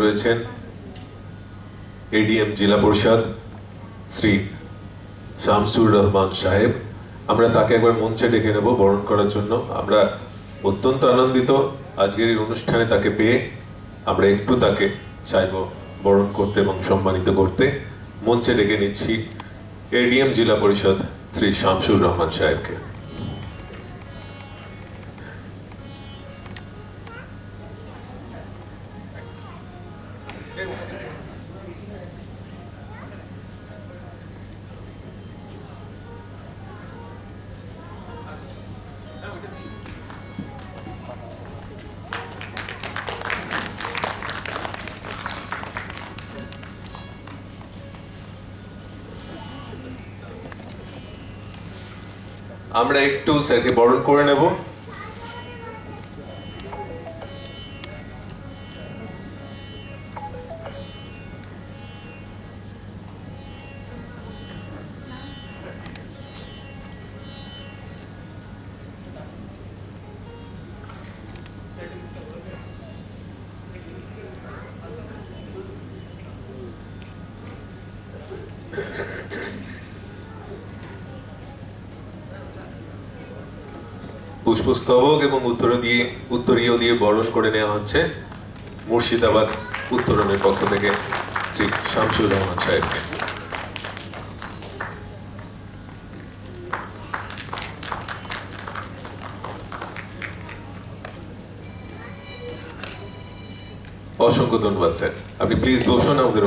রয়েছেন এডিএম জেলা পরিষদ শ্রী শামসুর রহমান সাহেব। আমরা তাকে একবার মঞ্চে ডেকে নেব বরণ করার জন্য। আমরা অত্যন্ত আনন্দিত আজকের এই অনুষ্ঠানে তাকে পেয়ে আমরা একটু তাকে চাইব বরণ করতে এবং সম্মানিত করতে। মঞ্চে ডেকে নিচ্ছি এডিএম জেলা পরিষদ শ্রী শামসুর রহমান সাহেবকে। আমরা একটু স্যারকে বরণ করে নেব। পুষ্পস্তবক এবং উত্তর দিয়ে, উত্তরীয় দিয়ে বরণ করে নেওয়া হচ্ছে মুর্শিদাবাদ উত্তরণের পক্ষ থেকে শ্রী শামসুর রহমান সাহেবকে। অসংখ্য ধন্যবাদ, স্যার। আপনি প্লিজ বসুন, আমাদের